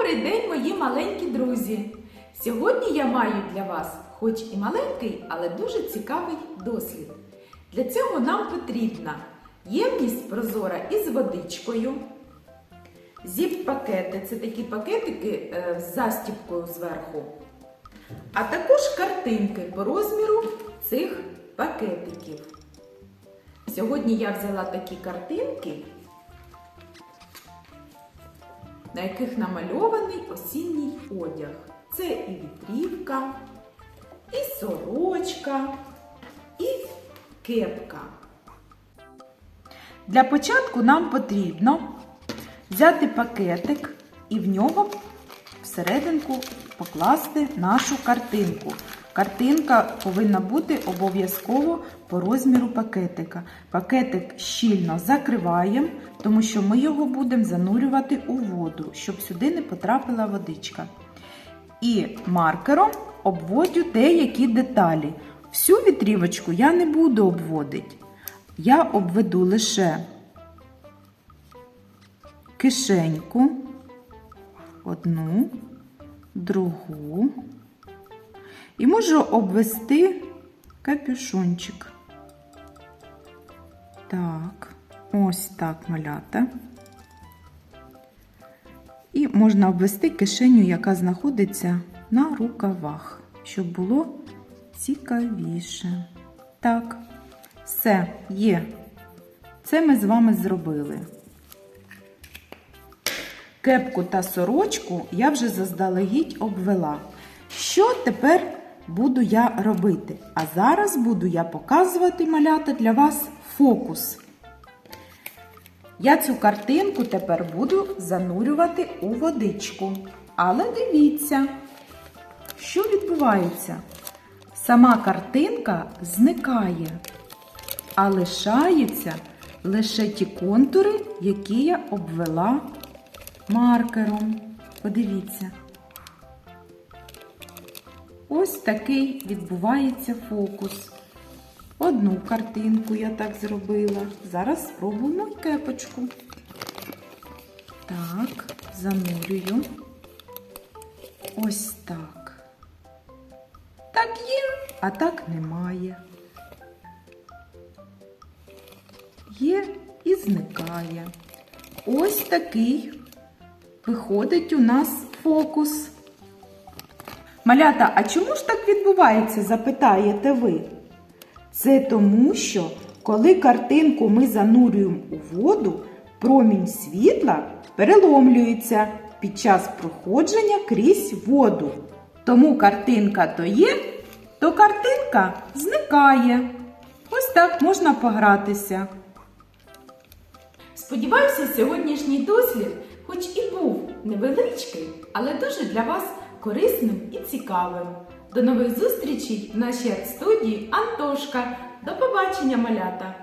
Добрий день, мої маленькі друзі! Сьогодні я маю для вас, хоч і маленький, але дуже цікавий дослід. Для цього нам потрібна ємність прозора із водичкою. Зіп-пакети це такі пакетики е, з застіпкою зверху. А також картинки по розміру цих пакетиків. Сьогодні я взяла такі картинки на яких намальований осінній одяг. Це і вітрівка, і сорочка, і кепка. Для початку нам потрібно взяти пакетик і в нього всерединку покласти нашу картинку. Картинка повинна бути обов'язково по розміру пакетика. Пакетик щільно закриваємо, тому що ми його будемо занурювати у воду, щоб сюди не потрапила водичка. І маркером обводю деякі деталі. Всю вітрівочку я не буду обводити. Я обведу лише кишеньку, одну, другу. І можу обвести капюшончик. Так, ось так малята. І можна обвести кишеню, яка знаходиться на рукавах, щоб було цікавіше. Так, все є. Це ми з вами зробили. Кепку та сорочку я вже заздалегідь обвела. Що тепер буду я робити? А зараз буду я показувати малята для вас фокус. Я цю картинку тепер буду занурювати у водичку. Але дивіться, що відбувається? Сама картинка зникає, а лишаються лише ті контури, які я обвела маркером. Подивіться. Ось такий відбувається фокус. Одну картинку я так зробила. Зараз спробуємо кепочку. Так, занурюю. Ось так. Так є, а так немає. Є і зникає. Ось такий виходить у нас фокус. Малята, а чому ж так відбувається, запитаєте ви? Це тому, що коли картинку ми занурюємо у воду, промінь світла переломлюється під час проходження крізь воду. Тому картинка то є, то картинка зникає. Ось так можна погратися. Сподіваюся, сьогоднішній дослід, хоч і був невеличкий, але дуже для вас корисним і цікавим. До нових зустрічей в нашій арт-студії Антошка. До побачення, малята!